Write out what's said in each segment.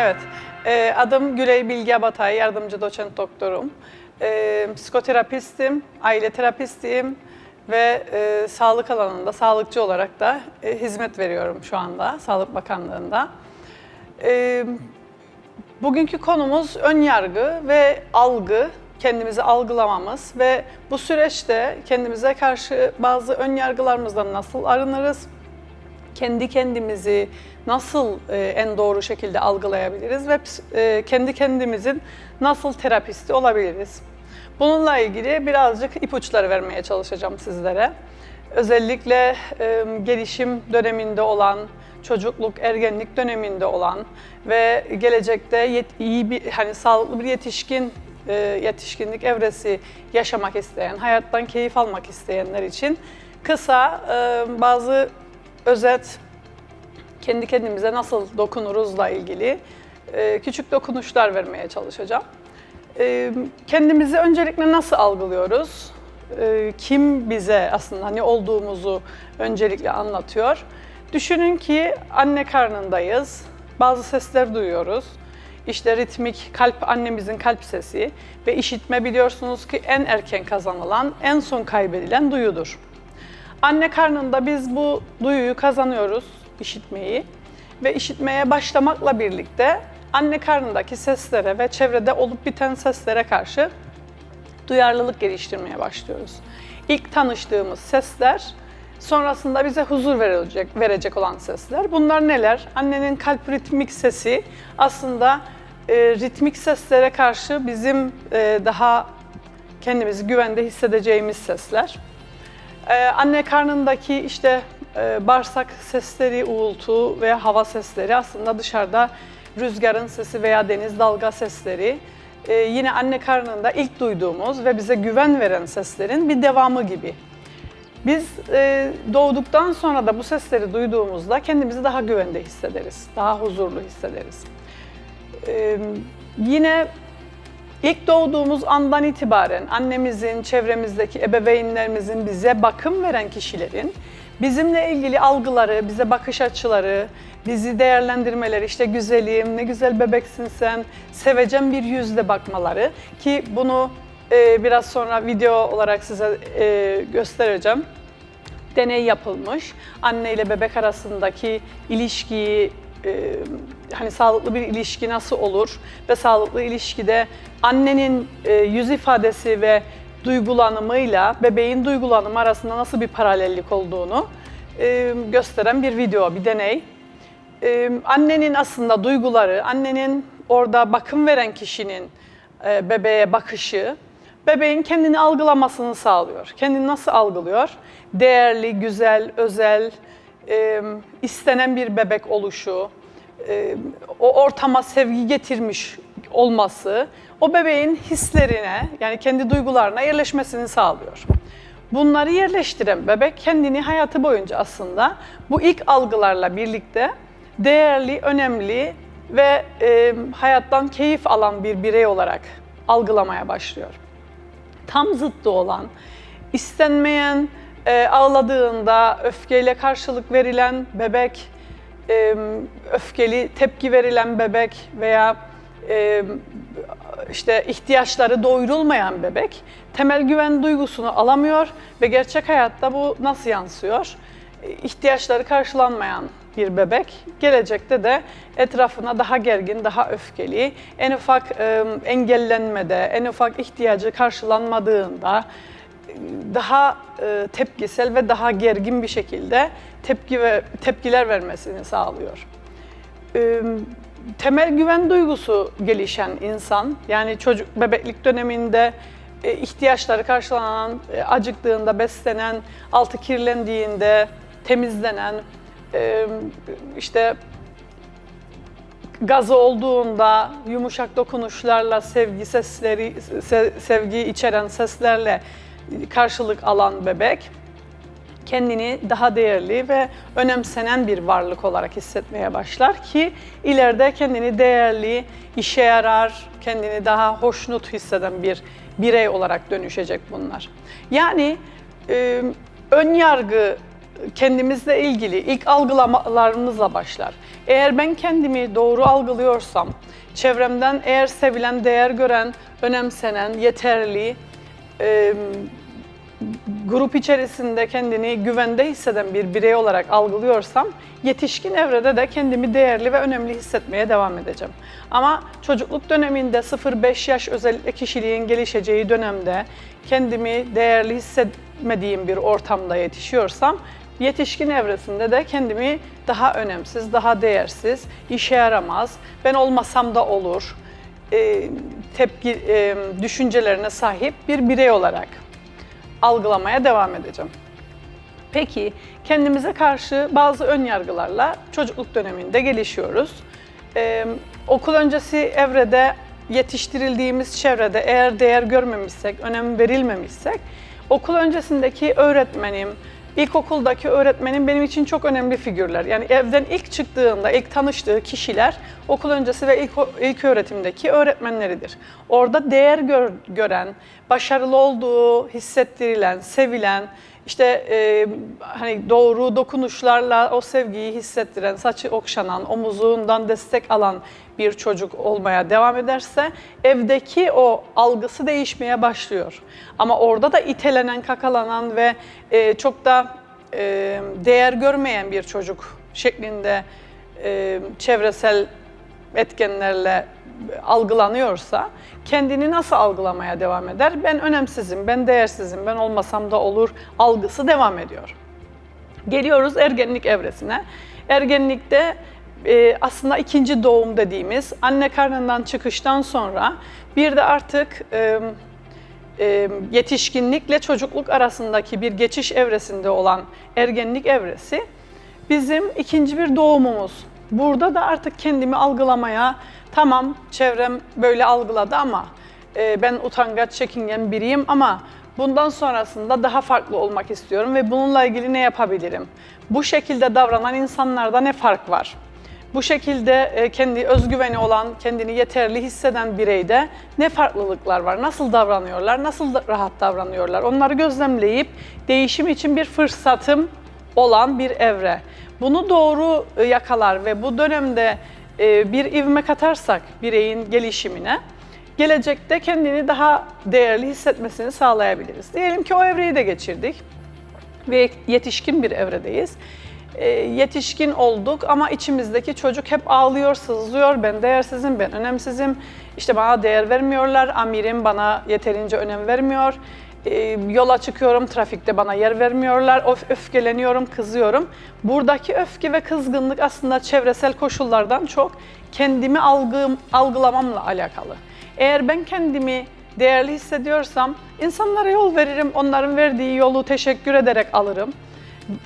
Evet, Ee, adım Güley Bilge Abatay, yardımcı doçent doktorum. Ee, psikoterapistim, aile terapistiyim ve e, sağlık alanında sağlıkçı olarak da e, hizmet veriyorum şu anda Sağlık Bakanlığı'nda. Ee, bugünkü konumuz ön yargı ve algı, kendimizi algılamamız ve bu süreçte kendimize karşı bazı ön yargılarımızdan nasıl arınırız? Kendi kendimizi nasıl e, en doğru şekilde algılayabiliriz ve e, kendi kendimizin nasıl terapisti olabiliriz? Bununla ilgili birazcık ipuçları vermeye çalışacağım sizlere. Özellikle e, gelişim döneminde olan, çocukluk, ergenlik döneminde olan ve gelecekte iyi bir hani sağlıklı bir yetişkin yetişkinlik evresi yaşamak isteyen, hayattan keyif almak isteyenler için kısa bazı özet kendi kendimize nasıl dokunuruzla ilgili e, küçük dokunuşlar vermeye çalışacağım. E, kendimizi öncelikle nasıl algılıyoruz? E, kim bize aslında ne olduğumuzu öncelikle anlatıyor. Düşünün ki anne karnındayız. Bazı sesler duyuyoruz. İşte ritmik kalp annemizin kalp sesi ve işitme biliyorsunuz ki en erken kazanılan, en son kaybedilen duyudur. Anne karnında biz bu duyuyu kazanıyoruz, işitmeyi. Ve işitmeye başlamakla birlikte anne karnındaki seslere ve çevrede olup biten seslere karşı duyarlılık geliştirmeye başlıyoruz. İlk tanıştığımız sesler, sonrasında bize huzur verecek, verecek olan sesler. Bunlar neler? Annenin kalp ritmik sesi aslında e, ritmik seslere karşı bizim e, daha kendimizi güvende hissedeceğimiz sesler. Ee, anne karnındaki işte e, bağırsak sesleri, uğultu ve hava sesleri aslında dışarıda rüzgarın sesi veya deniz dalga sesleri. Ee, yine anne karnında ilk duyduğumuz ve bize güven veren seslerin bir devamı gibi. Biz e, doğduktan sonra da bu sesleri duyduğumuzda kendimizi daha güvende hissederiz, daha huzurlu hissederiz. Ee, yine İlk doğduğumuz andan itibaren annemizin, çevremizdeki ebeveynlerimizin bize bakım veren kişilerin bizimle ilgili algıları, bize bakış açıları, bizi değerlendirmeleri, işte güzelim, ne güzel bebeksin sen, sevecen bir yüzle bakmaları ki bunu e, biraz sonra video olarak size e, göstereceğim deney yapılmış. Anne ile bebek arasındaki ilişkiyi e, hani sağlıklı bir ilişki nasıl olur ve sağlıklı ilişkide annenin e, yüz ifadesi ve duygulanımıyla bebeğin duygulanımı arasında nasıl bir paralellik olduğunu e, gösteren bir video, bir deney. E, annenin aslında duyguları, annenin orada bakım veren kişinin e, bebeğe bakışı, bebeğin kendini algılamasını sağlıyor. Kendini nasıl algılıyor? Değerli, güzel, özel, e, istenen bir bebek oluşu, e, o ortama sevgi getirmiş olması, o bebeğin hislerine yani kendi duygularına yerleşmesini sağlıyor. Bunları yerleştiren bebek kendini hayatı boyunca aslında bu ilk algılarla birlikte değerli, önemli ve e, hayattan keyif alan bir birey olarak algılamaya başlıyor tam zıttı olan, istenmeyen, e, ağladığında öfkeyle karşılık verilen bebek, e, öfkeli tepki verilen bebek veya e, işte ihtiyaçları doyurulmayan bebek temel güven duygusunu alamıyor ve gerçek hayatta bu nasıl yansıyor? İhtiyaçları karşılanmayan bir bebek gelecekte de etrafına daha gergin, daha öfkeli, en ufak e, engellenmede, en ufak ihtiyacı karşılanmadığında daha e, tepkisel ve daha gergin bir şekilde tepki ve tepkiler vermesini sağlıyor. E, temel güven duygusu gelişen insan, yani çocuk bebeklik döneminde e, ihtiyaçları karşılanan, acıktığında beslenen, altı kirlendiğinde temizlenen, işte gazı olduğunda yumuşak dokunuşlarla sevgi sesleri se- sevgi içeren seslerle karşılık alan bebek kendini daha değerli ve önemsenen bir varlık olarak hissetmeye başlar ki ileride kendini değerli, işe yarar, kendini daha hoşnut hisseden bir birey olarak dönüşecek bunlar. Yani e, ön yargı kendimizle ilgili ilk algılamalarımızla başlar. Eğer ben kendimi doğru algılıyorsam, çevremden eğer sevilen, değer gören, önemsenen, yeterli, e, grup içerisinde kendini güvende hisseden bir birey olarak algılıyorsam yetişkin evrede de kendimi değerli ve önemli hissetmeye devam edeceğim. Ama çocukluk döneminde 0-5 yaş özellikle kişiliğin gelişeceği dönemde kendimi değerli hissetmediğim bir ortamda yetişiyorsam yetişkin evresinde de kendimi daha önemsiz, daha değersiz, işe yaramaz, ben olmasam da olur tepki düşüncelerine sahip bir birey olarak algılamaya devam edeceğim. Peki kendimize karşı bazı ön yargılarla çocukluk döneminde gelişiyoruz. Ee, okul öncesi evrede yetiştirildiğimiz çevrede eğer değer görmemişsek, önem verilmemişsek okul öncesindeki öğretmenim, ilkokuldaki öğretmenim benim için çok önemli figürler. Yani evden ilk çıktığında, ilk tanıştığı kişiler okul öncesi ve ilk, ilk öğretimdeki öğretmenleridir. Orada değer gör- gören, başarılı olduğu hissettirilen, sevilen, işte e, hani doğru dokunuşlarla o sevgiyi hissettiren, saçı okşanan, omuzundan destek alan bir çocuk olmaya devam ederse evdeki o algısı değişmeye başlıyor. Ama orada da itelenen, kakalanan ve e, çok da e, değer görmeyen bir çocuk şeklinde e, çevresel etkenlerle algılanıyorsa kendini nasıl algılamaya devam eder? Ben önemsizim, ben değersizim, ben olmasam da olur algısı devam ediyor. Geliyoruz ergenlik evresine. Ergenlikte e, aslında ikinci doğum dediğimiz anne karnından çıkıştan sonra bir de artık e, e, yetişkinlikle çocukluk arasındaki bir geçiş evresinde olan ergenlik evresi bizim ikinci bir doğumumuz. Burada da artık kendimi algılamaya, tamam çevrem böyle algıladı ama e, ben utangaç, çekingen biriyim ama bundan sonrasında daha farklı olmak istiyorum ve bununla ilgili ne yapabilirim? Bu şekilde davranan insanlarda ne fark var? Bu şekilde e, kendi özgüveni olan, kendini yeterli hisseden bireyde ne farklılıklar var? Nasıl davranıyorlar? Nasıl rahat davranıyorlar? Onları gözlemleyip değişim için bir fırsatım olan bir evre. Bunu doğru e, yakalar ve bu dönemde e, bir ivme katarsak bireyin gelişimine gelecekte kendini daha değerli hissetmesini sağlayabiliriz. Diyelim ki o evreyi de geçirdik ve yetişkin bir evredeyiz. E, yetişkin olduk ama içimizdeki çocuk hep ağlıyor, sızlıyor. Ben değersizim, ben önemsizim. İşte bana değer vermiyorlar, amirim bana yeterince önem vermiyor. E, yola çıkıyorum, trafikte bana yer vermiyorlar. Of, öfkeleniyorum, kızıyorum. Buradaki öfke ve kızgınlık aslında çevresel koşullardan çok kendimi algım, algılamamla alakalı. Eğer ben kendimi değerli hissediyorsam insanlara yol veririm, onların verdiği yolu teşekkür ederek alırım.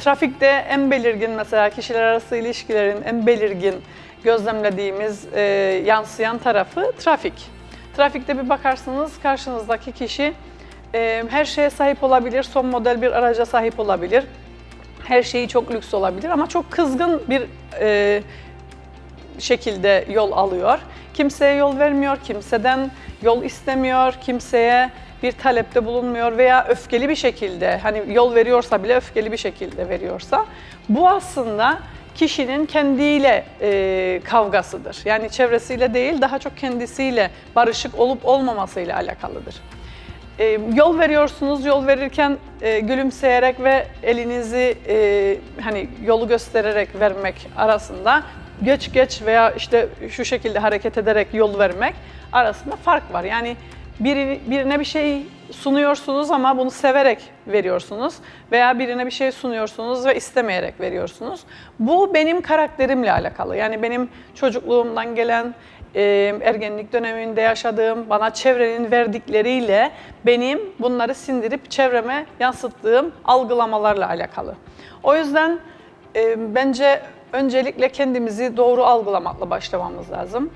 Trafikte en belirgin mesela kişiler arası ilişkilerin en belirgin gözlemlediğimiz e, yansıyan tarafı trafik. Trafikte bir bakarsınız karşınızdaki kişi e, her şeye sahip olabilir, son model bir araca sahip olabilir. Her şeyi çok lüks olabilir ama çok kızgın bir e, şekilde yol alıyor. Kimseye yol vermiyor, kimseden yol istemiyor, kimseye bir talepte bulunmuyor veya öfkeli bir şekilde hani yol veriyorsa bile öfkeli bir şekilde veriyorsa bu aslında kişinin kendiyle e, kavgasıdır. Yani çevresiyle değil daha çok kendisiyle barışık olup olmamasıyla alakalıdır. E, yol veriyorsunuz, yol verirken e, gülümseyerek ve elinizi e, hani yolu göstererek vermek arasında geç geç veya işte şu şekilde hareket ederek yol vermek arasında fark var. Yani biri, birine bir şey sunuyorsunuz ama bunu severek veriyorsunuz veya birine bir şey sunuyorsunuz ve istemeyerek veriyorsunuz. Bu benim karakterimle alakalı. Yani benim çocukluğumdan gelen e, ergenlik döneminde yaşadığım, bana çevrenin verdikleriyle benim bunları sindirip çevreme yansıttığım algılamalarla alakalı. O yüzden e, bence öncelikle kendimizi doğru algılamakla başlamamız lazım.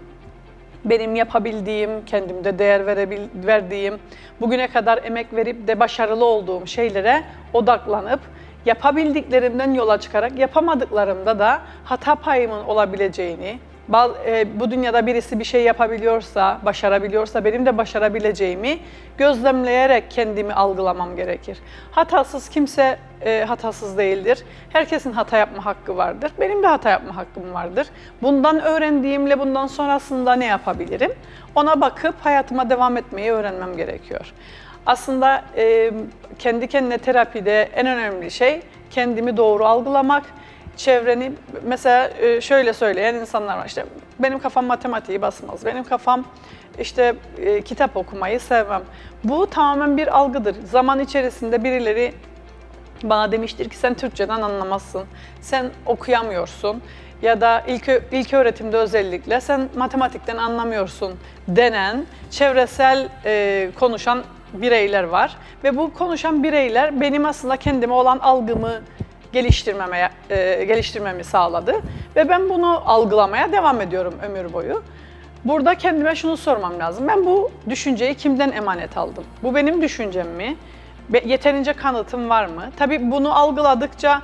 Benim yapabildiğim, kendimde değer verebil, verdiğim, bugüne kadar emek verip de başarılı olduğum şeylere odaklanıp yapabildiklerimden yola çıkarak yapamadıklarımda da hata payımın olabileceğini, bu dünyada birisi bir şey yapabiliyorsa, başarabiliyorsa benim de başarabileceğimi gözlemleyerek kendimi algılamam gerekir. Hatasız kimse e, hatasız değildir. Herkesin hata yapma hakkı vardır. Benim de hata yapma hakkım vardır. Bundan öğrendiğimle bundan sonrasında ne yapabilirim? Ona bakıp hayatıma devam etmeyi öğrenmem gerekiyor. Aslında e, kendi kendine terapide en önemli şey kendimi doğru algılamak, çevreni mesela e, şöyle söyleyen insanlar var işte benim kafam matematiği basmaz, benim kafam işte e, kitap okumayı sevmem. Bu tamamen bir algıdır. Zaman içerisinde birileri bana demiştir ki sen Türkçeden anlamazsın, sen okuyamıyorsun ya da ilk, ilk öğretimde özellikle sen matematikten anlamıyorsun denen çevresel e, konuşan bireyler var. Ve bu konuşan bireyler benim aslında kendime olan algımı geliştirmeme, e, geliştirmemi sağladı. Ve ben bunu algılamaya devam ediyorum ömür boyu. Burada kendime şunu sormam lazım. Ben bu düşünceyi kimden emanet aldım? Bu benim düşüncem mi? Yeterince kanıtım var mı? Tabii bunu algıladıkça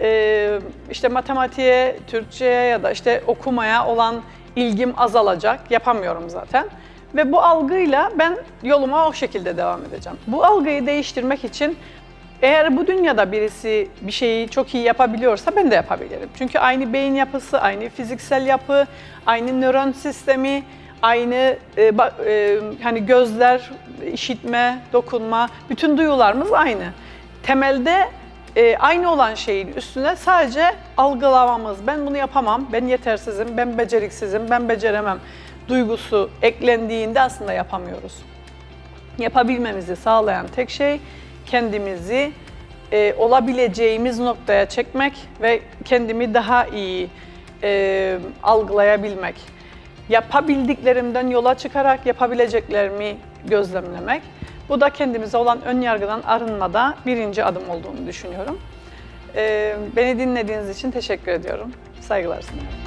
e, işte matematiğe, Türkçe'ye ya da işte okumaya olan ilgim azalacak. Yapamıyorum zaten. Ve bu algıyla ben yoluma o şekilde devam edeceğim. Bu algıyı değiştirmek için eğer bu dünyada birisi bir şeyi çok iyi yapabiliyorsa ben de yapabilirim. Çünkü aynı beyin yapısı, aynı fiziksel yapı, aynı nöron sistemi, aynı e, ba- e, hani gözler, işitme, dokunma, bütün duyularımız aynı. Temelde e, aynı olan şeyin üstüne sadece algılamamız, ben bunu yapamam, ben yetersizim, ben beceriksizim, ben beceremem duygusu eklendiğinde aslında yapamıyoruz yapabilmemizi sağlayan tek şey kendimizi e, olabileceğimiz noktaya çekmek ve kendimi daha iyi e, algılayabilmek. Yapabildiklerimden yola çıkarak yapabileceklerimi gözlemlemek. Bu da kendimize olan ön yargıdan arınmada birinci adım olduğunu düşünüyorum. E, beni dinlediğiniz için teşekkür ediyorum. Saygılar sunuyorum.